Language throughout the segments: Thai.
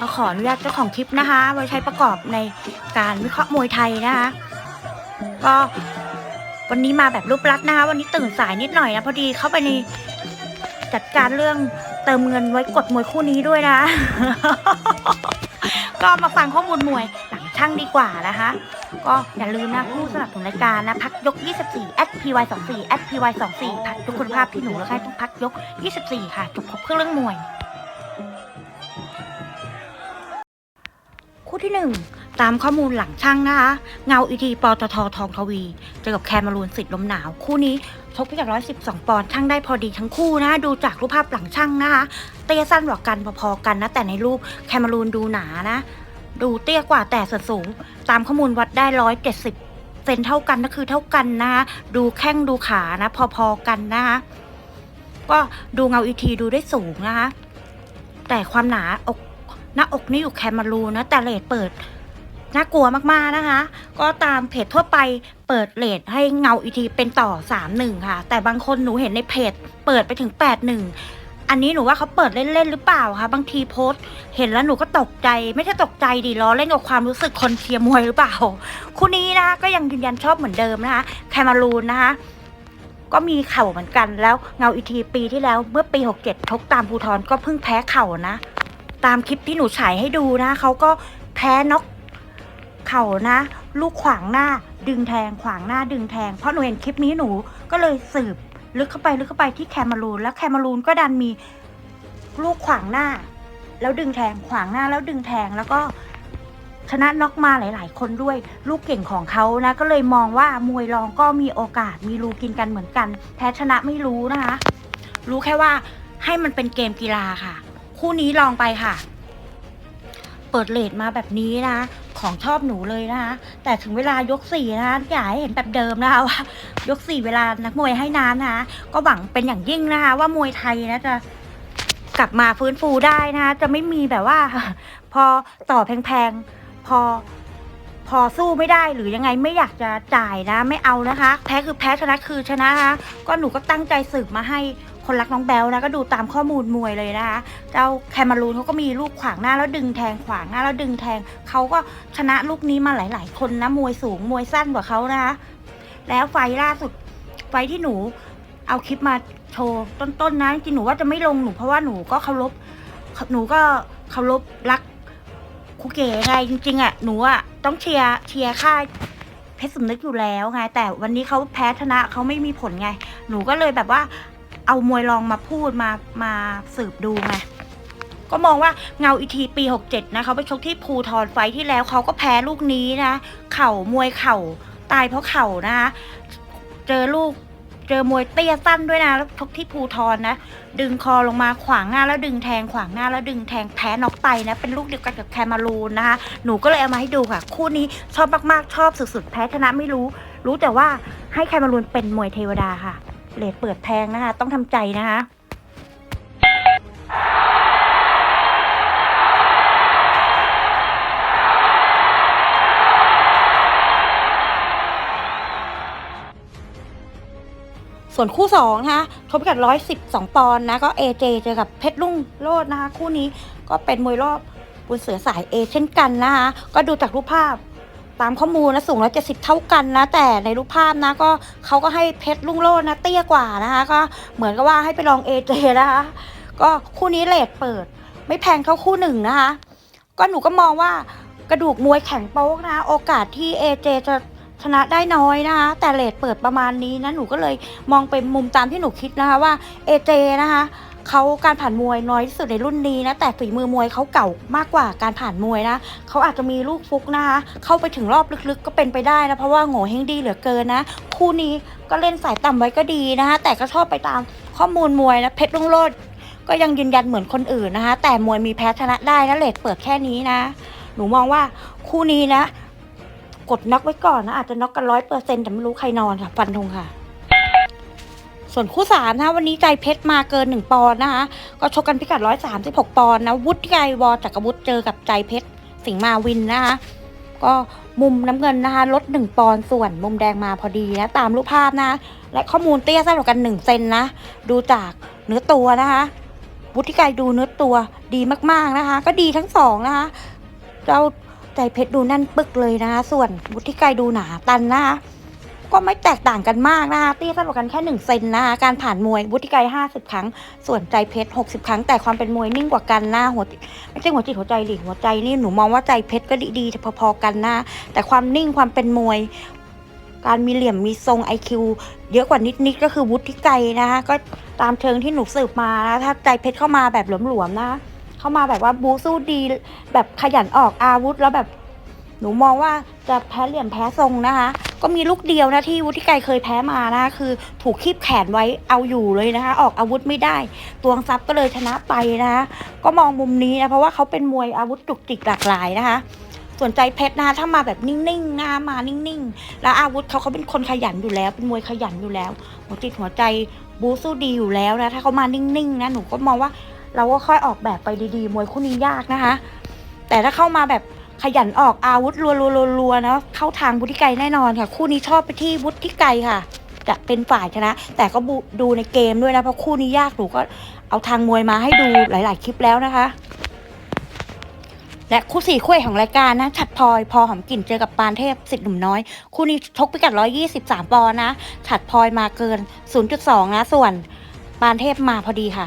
ก็ขออนุญาตเจ้าของคลิปนะคะไว้ใช้ประกอบในการวิเคราะห์มวยไทยนะคะ ก็วันนี้มาแบบรูปลักษณ์นะคะ วันนี้ตื่นสายนิดหน่อยนะพอดีเข้าไปในจัดการเรื่องเติมเงินไว้กดมวยคู่นี้ด้วยนะ ก็มาฟังข้อมูลมวยหลังช่างดีกว่านะคะ ก็อย่าลืมนะผู้สนับสนุนรายการนะพักยก 24 py 24 py 24 พักยกคุณภาพพี่หนูแล้วให้ต้องพักยก 24 ค่ะจบครบเครื่องเรื่องมวย ที่หนึ่งตามข้อมูลหลังช่างนะคะ เงาอีทีปตททองทวีเจอกับแคมารูนสิทธิ์ลมหนาว คู่นี้ชกพิกัด112 ปอนด์ช่างได้พอดีทั้งคู่นะ ดูจากรูปภาพหลังช่างนะคะเตี้ยสั้นกว่ากันพอๆกันนะ แต่ในรูปแคมารูนดูหนานะ ดูเตี้ยกว่าแต่ส่วนสูง ตามข้อมูลวัดได้ 170เซนเท่ากันก็คือเท่ากันนะคะดูแข้งดูขานะ พอๆกันนะคะก็ดูเงาอีทีดูได้สูงนะคะแต่ความหนาอก หน้าอกนี่อยู่แคมารูนะแต่เลทเปิดน่ากลัวมากๆนะคะ ก็ตามเพจทั่วไปเปิดเลทให้เงาอีทีเป็นต่อ 3-1 ค่ะ แต่บางคนหนูเห็นในเพจเปิดไปถึง 8-1 อันนี้หนูว่าเขาเปิดเล่นๆหรือเปล่าคะบางทีโพสเห็นแล้วหนูก็ตกใจ ไม่ใช่ตกใจดิล้อเล่นกับความรู้สึกคนเชียร์มวยหรือเปล่า คู่นี้นะคะก็ยังยืนยันชอบเหมือนเดิมนะคะ แคมารูนนะคะก็มีเข่าเหมือนกันแล้วเงาอีทีปีที่แล้วเมื่อปี 67ทกตามภูทรก็เพิ่งแพ้เข่านะ ตามคลิปที่หนูฉายให้ดูนะเขาก็แพ้น็อกเข่านะ ลูกขวางหน้าดึงแทงขวางหน้าดึงแทง เพราะหนูเห็นคลิปนี้หนูก็เลยสืบลึกเข้าไปลึกเข้าไปที่แคมารูนแล้วแคมารูนก็ดันมีลูกขวางหน้า แล้วดึงแทงขวางหน้าแล้วดึงแทงแล้วก็ชนะน็อกมาหลาย ๆ คนด้วยลูกเก่งของเขานะ ก็เลยมองว่ามวยรองก็มีโอกาสมีรูกินกันเหมือนกันแพ้ชนะไม่รู้นะคะ รู้แค่ว่าให้มันเป็นเกมกีฬาค่ะ คู่นี้ลองไปค่ะ เปิดเลทมาแบบนี้นะ ของชอบหนูเลยนะคะ แต่ถึงเวลายกสี่นะคะอยากให้เห็นแบบเดิมนะคะว่ายกสี่เวลานักมวยให้น้ำนะคะ ก็หวังเป็นอย่างยิ่งนะคะ ว่ามวยไทยนะจะกลับมาฟื้นฟูได้นะคะ จะไม่มีแบบว่า พอต่อแพงๆ พอพอสู้ไม่ได้หรือยังไงไม่อยากจะจ่ายนะ ไม่เอานะคะ แพ้คือแพ้ชนะคือชนะนะคะ ก็หนูก็ตั้งใจสืบมาให้ คนรักน้องแบลนะก็ดูตามข้อมูลมวยเลยนะคะเจ้าแคมารูนเขาก็มีลูกขวางหน้าแล้วดึงแทงขวางหน้าแล้วดึงแทงเขาก็ชนะลูกนี้มาหลาย ๆ คนนะมวยสูงมวยสั้นกว่าเขานะคะแล้วไฟล่าสุดไฟที่หนูเอาคลิปมาโชว์ต้นๆนะจริงหนูว่าจะไม่ลงหนูเพราะว่าหนูก็เคารพหนูก็เคารพรักครูเก๋ไงจริงๆอะหนูอะต้องเชียร์เชียร์ค่ายเพชรสำนึกอยู่แล้วไงแต่วันนี้เขาแพ้ชนะเขาไม่มีผลไง หนูก็เลยแบบว่า เอามวยรองมาพูดมามาสืบดูไงก็มองว่าเงาอีทีปี 67 นะเขาไปชกที่ภูทรไฟท์ที่แล้วเขาก็แพ้ลูกนี้นะ เข่ามวยเข่าตายเพราะเข่านะคะเจอลูกเจอมวยเตี้ยสั้นด้วยนะแล้วชกที่ภูทรนะ ดึงคอลงมาขวางหน้าแล้วดึงแทงขวางหน้าแล้วดึงแทงแพ้น็อกไปนะ เป็นลูกเดียวกันกับแคมารูนนะคะหนูก็เลยเอามาให้ดูค่ะ คู่นี้ชอบมากๆชอบสุดๆ แพ้ชนะไม่รู้ รู้แต่ว่าให้แคมารูนเป็นมวยเทวดาค่ะ เลทเปิดแพงนะคะ ต้องทำใจนะคะส่วนคู่สองนะคะทบกันร้อยสิบสองปอนด์นะ ก็เอเจเจอกับเพชรลุ่งโลดนะคะ คู่นี้ก็เป็นมวยรอบบุญเสือสายเอเช่นกันนะคะ ก็ดูจากรูปภาพ ตามข้อมูลนะสูงร้อเจ็ดสิบเท่ากันนะ แต่ในรูปภาพนะก็เขาก็ให้เพชรลุ่งโลดนะ เตี้ยกว่านะคะ ก็เหมือนกับว่าให้ไปลองเอเจนะคะ ก็คู่นี้เลทเปิด ไม่แพงเท่าคู่หนึ่งนะคะ ก็หนูก็มองว่ากระดูกมวยแข็งโป๊กนะ โอกาสที่เอเจจะชนะได้น้อยนะคะ แต่เลทเปิดประมาณนี้นะ หนูก็เลยมองเป็นมุมตามที่หนูคิดนะคะว่าเอเจนะคะ เขาการผ่านมวยน้อยที่สุดในรุ่นนี้นะแต่ฝีมือมวยเขาเก่ามากกว่าการผ่านมวยนะเขาอาจจะมีลูกฟุกนะคะเข้าไปถึงรอบลึกๆ ก็เป็นไปได้นะเพราะว่าโง่เฮงดีเหลือเกินนะ คู่นี้ก็เล่นสายต่ำไว้ก็ดีนะคะแต่ก็ชอบไปตามข้อมูลมวยนะเพชรลุงโลดก็ยังยืนยันเหมือนคนอื่นนะคะ แต่มวยมีแพ้ชนะได้นะเลทเปิดแค่นี้นะ หนูมองว่าคู่นี้นะ กดน็อกไว้ก่อนนะอาจจะน็อกกันร้อยเปอร์เซ็นต์แต่ไม่รู้ใครนอนค่ะฟันธงค่ะ ส่วนคู่สามนะคะวันนี้ใจเพชรมาเกินหนึ่งปอนด์นะคะ ก็ชกกันพิกัดร้อยสามสิบหกปอนด์นะ วุฒิไกรวอจักรวุฒิเจอกับใจเพชรสิงห์มาวินนะคะ ก็มุมน้ำเงินนะคะลดหนึ่งปอนด์ส่วนมุมแดงมาพอดีนะตามรูปภาพนะ และข้อมูลเตี้ยสั้นกว่ากันหนึ่งเซนนะ ดูจากเนื้อตัวนะคะ วุฒิไกรดูเนื้อตัวดีมากๆนะคะ ก็ดีทั้งสองนะคะเจ้าใจเพชรดูแน่นปึกเลยนะคะ ส่วนวุฒิไกรดูหนาตันนะคะ ก็ไม่แตกต่างกันมากนะคะเตี้ยสั้นกว่ากันแค่หนึ่งเซนนะคะการผ่านมวยวุฒิไกรห้าสิบครั้ง ส่วนใจเพชรหกสิบครั้ง แต่ความเป็นมวยนิ่งกว่ากันหน้าหัวจิตไม่ใช่หัวจิตหัวใจดิหัวใจนี่หนูมองว่าใจเพชรก็ดีๆพอๆกันนะแต่ความนิ่งความเป็นมวยการมีเหลี่ยมมีทรง IQ เยอะกว่านิดๆก็คือวุฒิไกรนะคะก็ตามเชิงที่หนูสืบมานะถ้าใจเพชรเข้ามาแบบหลวมๆนะคะเข้ามาแบบว่าบูสู้ดี แบบขยันออกอาวุธแล้วแบบหนูมองว่า จะแพ้เหลี่ยมแพ้ทรงนะคะ ก็มีลูกเดียวนะที่วุฒิไกรเคยแพ้มานะคือ ถูกคีบแขนไว้เอาอยู่เลยนะคะ ออกอาวุธไม่ได้ตวงซับก็เลยชนะไปนะคะก็มองมุมนี้นะเพราะว่าเขาเป็นมวยอาวุธจุกจิกหลากหลายนะคะส่วนใจเพชรนะคะถ้ามาแบบนิ่งๆนะมานิ่งๆ แล้วอาวุธเขาเขาเป็นคนขยันอยู่แล้ว เป็นมวยขยันอยู่แล้วหัวจิตหัวใจบูสู้ดีอยู่แล้วนะถ้าเขามานิ่งๆนะหนูก็มองว่าเราก็ค่อยออกแบบไปดีๆ มวยคู่นี้ยากนะคะ แต่ถ้าเข้ามาแบบ ขยันออกอาวุธรัวๆๆๆนะเข้าทางวุฒิไกแน่นอนค่ะ คู่นี้ชอบไปที่วุฒิไกค่ะ จะเป็นฝ่ายชนะ แต่ก็ดูในเกมด้วยนะเพราะคู่นี้ยากหนูก็เอาทางมวยมาให้ดูหลาย ๆ คลิปแล้วนะคะ และคู่สี่คู่ของรายการนะฉัดพลอยพอหอมกลิ่นเจอกับปานเทพสิทธิ์หนุ่มน้อย คู่นี้ชกพิกัด 123 ปอนนะฉัดพลอยมาเกิน 0.2 นะส่วนปานเทพมาพอดีค่ะ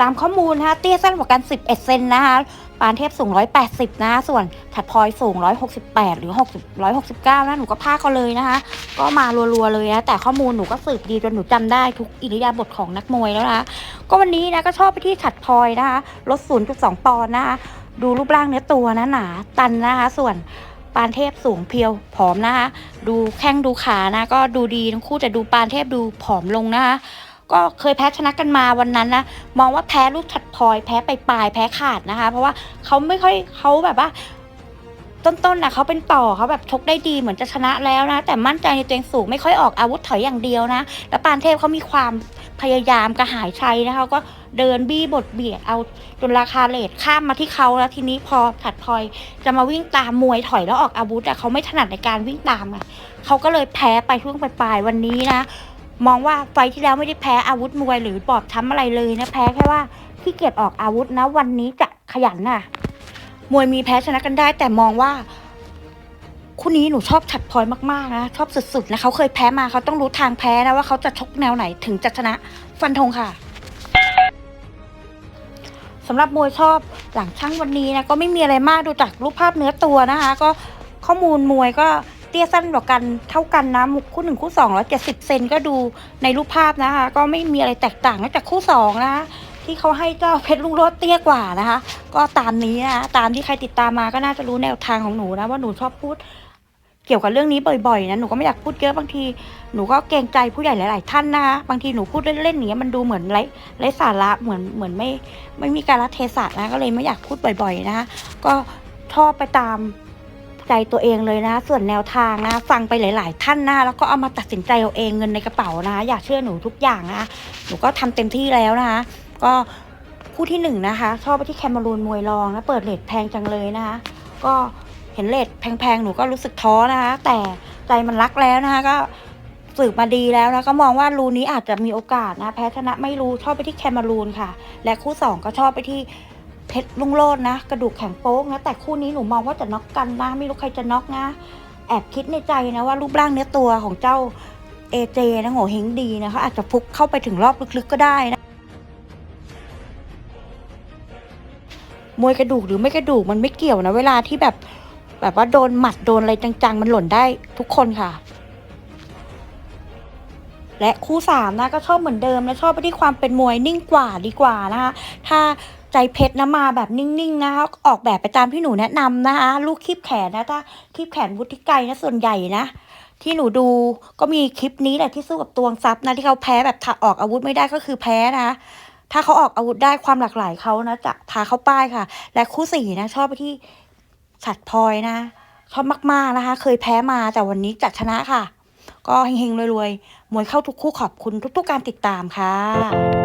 ตามข้อมูลนะคะเตี้ยสั้นกว่ากัน 11 เซนนะคะานเทพสูง 180 นะ ส่วนฉัดพลอยสูง 168 หรือ 60 169 นะ หนูก็พาเขาเลยนะคะ ก็มารัวๆเลยนะ แต่ข้อมูลหนูก็สืบดีจนหนูจำได้ทุกอิริยาบถของนักมวยแล้วนะ ก็วันนี้นะก็ชอบไปที่ฉัดพลอยนะคะ ลด 0.2 ปอนด์นะคะดูรูปร่างเนื้อตัวนะหนาตันนะคะ ส่วนปานเทพสูงเพียวผอมนะคะ ดูแข้งดูขานะ ก็ดูดีทั้งคู่แต่ดูปานเทพดูผอมลงนะคะ ก็เคยแพ้ชนะกันมาวันนั้นนะมองว่าแพ้ลูกฉัดพลอยแพ้ไปปลายแพ้ขาดนะคะ เพราะว่าเขาไม่ค่อยเขาแบบว่าต้นๆนะเขาเป็นต่อเขาแบบชกได้ดีเหมือนจะชนะแล้วนะ แต่มั่นใจในตัวเองสูงไม่ค่อยออกอาวุธถอยอย่างเดียวนะ แล้วปานเทพเขามีความพยายามกระหายชัยนะคะก็เดินบี้บทเบียดเอาจนราคาเลทข้ามมาที่เขาแล้วทีนี้พอถัดพลอยจะมาวิ่งตามมวยถอยแล้วออกอาวุธอะเขาไม่ถนัดในการวิ่งตามไงเขาก็เลยแพ้ไปช่วงปลายๆวันนี้นะ มองว่าไฟที่แล้วไม่ได้แพ้อาวุธมวยหรือบอบช้ำอะไรเลยนะแพ้แค่ว่าขี้เกียจออกอาวุธนะ วันนี้จะขยันน่ะ มวยมีแพ้ชนะกันได้ แต่มองว่าคู่นี้หนูชอบฉัดพลอยมากๆนะชอบสุดๆนะเขาเคยแพ้มาเขาต้องรู้ทางแพ้นะว่าเขาจะชกแนวไหนถึงจะชนะฟันธงค่ะสำหรับมวยชอบหลังช่างวันนี้นะก็ไม่มีอะไรมากดูจากรูปภาพเนื้อตัวนะคะ ก็ข้อมูลมวยก็ ตี้ยสั้นกว่ากันเท่ากันนะมุกคู่หนึ่งคู่สองร้อยเจ็ดสิบเซนก็ดูในรูปภาพนะคะ ก็ไม่มีอะไรแตกต่างนอกจากคู่สองนะคะที่เขาให้เจ้าเพชรลุงรดเตี้ยกว่านะคะ ก็ตามนี้นะตามที่ใครติดตามมาก็น่าจะรู้แนวทางของหนูนะว่าหนูชอบพูดเกี่ยวกับเรื่องนี้บ่อยๆนะหนูก็ไม่อยากพูดเยอะบางทีหนูก็เกรงใจผู้ใหญ่หลาย ๆ ท่านนะคะบางทีหนูพูดเล่นๆอย่างนี้มันดูเหมือนไร้ไร้สาระเหมือนเหมือนไม่ไม่มีการรัเทศะนะก็เลยไม่อยากพูดบ่อย ๆ นะคะก็ชอบไปตาม ใจตัวเองเลยนะ ส่วนแนวทางนะ ฟังไปหลาย ๆ ท่านนะแล้วก็เอามาตัดสินใจเอาเองเงินในกระเป๋านะ อย่าเชื่อหนูทุกอย่างนะหนูก็ทำเต็มที่แล้วนะคะก็คู่ที่หนึ่งนะคะ ชอบไปที่แคมารูนมวยรองนะเปิดเลทแพงจังเลยนะคะก็เห็นเลทแพง ๆ หนูก็รู้สึกท้อนะคะ แต่ใจมันรักแล้วนะคะก็สืบมาดีแล้วนะก็มองว่ารูนี้อาจจะมีโอกาสนะ แพ้ชนะไม่รู้ชอบไปที่แคมารูนค่ะ และคู่สองก็ชอบไปที่ เพชรลุงโลดนะ กระดูกแข็งโป๊กนะ แต่คู่นี้หนูมองว่าจะน็อกกันนะ ไม่รู้ใครจะน็อกนะ แอบคิดในใจนะว่ารูปร่างเนื้อตัวของเจ้าเอเจนะโง่เฮงดีนะเขาอาจจะฟุกเข้าไปถึงรอบลึกๆก็ได้นะมวยกระดูกหรือไม่กระดูกมันไม่เกี่ยวนะ เวลาที่แบบแบบว่าโดนหมัดโดนอะไรจังๆ มันหล่นได้ทุกคนค่ะ และคู่สามนะก็ชอบเหมือนเดิมนะชอบไปที่ความเป็นมวยนิ่งกว่าดีกว่านะคะถ้า ใจเพชรนะมาแบบนิ่งๆนะคะออกแบบไปตามที่หนูแนะนำนะคะลูกคีบแขนนะถ้าคีบแขนวุฒิไกรนะส่วนใหญ่นะที่หนูดูก็มีคลิปนี้แหละที่สู้กับตวงซับนะที่เขาแพ้แบบถออกอาวุธไม่ได้ก็คือแพ้นะคะถ้าเขาออกอาวุธได้ความหลากหลายเขานะจะพาเข้าป้ายค่ะ และคู่สี่นะ ชอบไปที่ฉัดพลอยนะชอบมากๆนะคะ เคยแพ้มาแต่วันนี้จะชนะค่ะ ก็เฮงๆรวยๆมวยเข้าทุกคู่ขอบคุณทุกๆการติดตามค่ะ